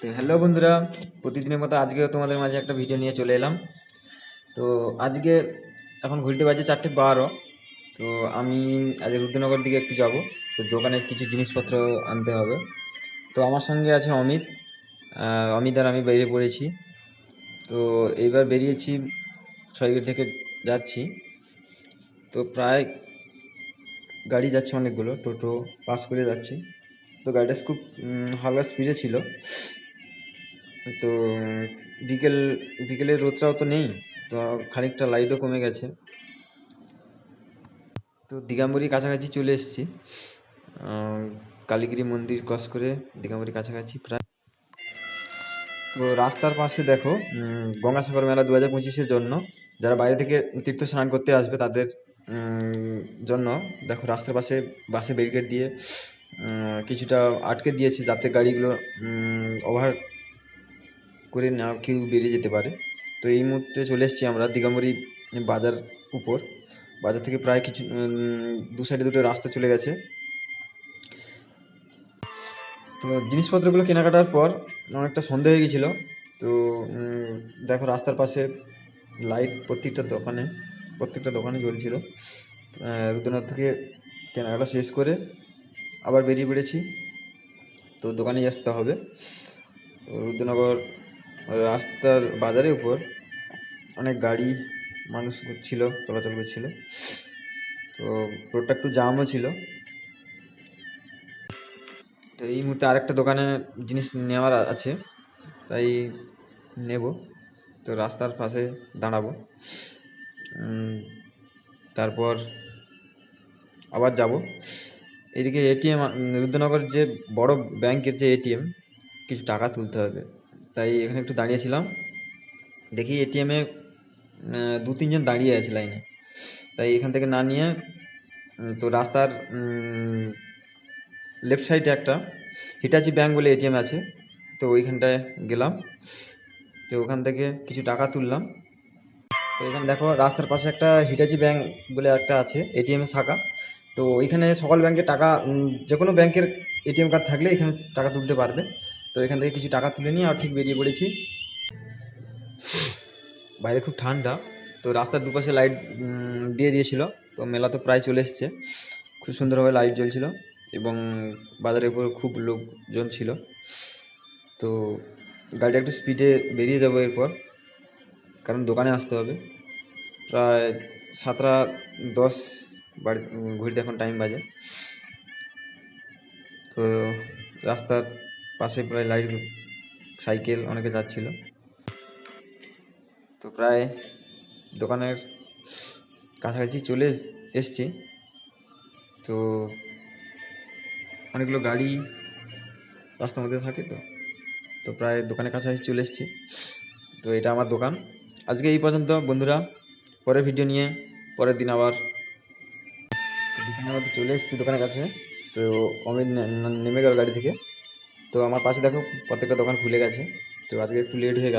তো হ্যালো বন্ধুরা, প্রতিদিনের মতো আজকেও তোমাদের মাঝে একটা ভিডিও নিয়ে চলে এলাম। তো আজকে এখন ঘুরতে বাজে চারটে বারো, তো আমি আজ রুদ্রনগর দিকে একটু যাব। তো দোকানের কিছু জিনিসপত্র আনতে হবে। তো আমার সঙ্গে আছে অমিত অমিত আর আমি বেরিয়ে পড়েছি। তো এইবার বেরিয়েছি ছয়গির থেকে যাচ্ছি। তো প্রায় গাড়ি যাচ্ছে অনেকগুলো, টোটো পাস করে যাচ্ছি। তো গাড়িটা খুব হালকা স্পিডে ছিল। তো, বিকেল, বিকেলের রোদটাও তো নেই, তো খানিকটা লাইটও কমে গেছে। তো দিগাম্বরি কাছাকাছি চলে এসেছি। কালীগিরি মন্দির ক্রস করে দিগাম্বরি কাছাকাছি প্রায়। তো রাস্তার পাশে দেখো গঙ্গাসাগর মেলা দু হাজার পঁচিশের জন্য। যারা বাইরে থেকে তীর্থ স্নান করতে আসবে তাদের জন্য দেখো রাস্তার পাশে বাসে ব্যারিকেড দিয়ে কিছুটা আটকে দিয়েছে যাতে গাড়িগুলো ওভার করে না কেউ বেরিয়ে যেতে পারে। তো এই মুহূর্তে চলে এসেছি আমরা দিগাম্বরি বাজার উপর। বাজার থেকে প্রায় কিছু দু সাইডে দুটো রাস্তা চলে গেছে। তো জিনিসপত্রগুলো কেনাকাটার পর অনেকটা সন্ধে হয়ে গেছিল। তো দেখো রাস্তার পাশে লাইট প্রত্যেকটা দোকানে প্রত্যেকটা দোকানে জ্বলছিল। রুদ্রনাথ থেকে কেনাকাটা শেষ করে আবার বেরিয়ে পড়েছি। তো দোকানে আসতে হবে। রুদ্রনগর রাস্তার বাজারের উপর অনেক গাড়ি, মানুষ ছিল চলাচল করছিল। তো রোডটা একটু জামও ছিল। তো এই মুহূর্তে আরেকটা দোকানে জিনিস নেওয়ার আছে। তাই নেব। তো রাস্তার পাশে দাঁড়াবো। তারপর আবার যাব। এদিকে এটিএম রুদ্রনগর যে বড় ব্যাংকের যে এটিএম কিছু টাকা তুলতে হবে। তাই এখানে একটু দাঁড়িয়েছিলাম। দেখি এটিএমে দু তিনজন দাঁড়িয়ে আছে লাইনে। তাই এখান থেকে না নিয়ে তো রাস্তার লেফট সাইডে একটা হিটাচি ব্যাঙ্ক বলে এটিএম আছে। তো ওইখানটায় গেলাম। তো ওখান থেকে কিছু টাকা তুললাম। তো এখানে দেখো, রাস্তার পাশে একটা হিটাচি ব্যাঙ্ক বলে একটা আছে এটিএম শাখা। তো ওইখানে সকল ব্যাংকে টাকা যে কোনো ব্যাংকের এটিএম কার্ড থাকলে এখানে টাকা তুলতে পারবে। তো এখান থেকে কিছু টাকা তুলে নিয়ে আর ঠিক বেরিয়ে পড়েছি। বাইরে খুব ঠান্ডা, তো রাস্তার দুপাশে লাইট দিয়ে দিয়েছিল, তো মেলা তো প্রায় চলে এসছে। খুব সুন্দরভাবে লাইট জ্বলছিল এবং বাজারের উপর খুব লোকজন ছিল। তো গাড়িটা একটু স্পিডে বেরিয়ে যাব এরপর, কারণ দোকানে আসতে হবে। প্রায় সাতটা দশ বাড়ি ঘড়িতে এখন টাইম বাজে। তো রাস্তার পাশে প্রায় লাইট সাইকেল অনেকে যাচ্ছিল। তো প্রায় দোকানের কাছাকাছি চলে এস- এসছি। তো অনেকগুলো গাড়ি রাস্তার মধ্যে থাকে তো তো প্রায় দোকানের কাছাকাছি চলে এসেছি। তো এটা আমার দোকান। আজকে এই পর্যন্ত বন্ধুরা, পরের ভিডিও নিয়ে, পরের দিন আবার। দোকানের মধ্যে চলে এসেছি দোকানের কাছে। তো অমিত নেমে গেল গাড়ি থেকে। তো আমার পাশে দেখো প্রত্যেকটা দোকান খুলে গেছে। তো আজকে একটু লেট হয়ে গেল।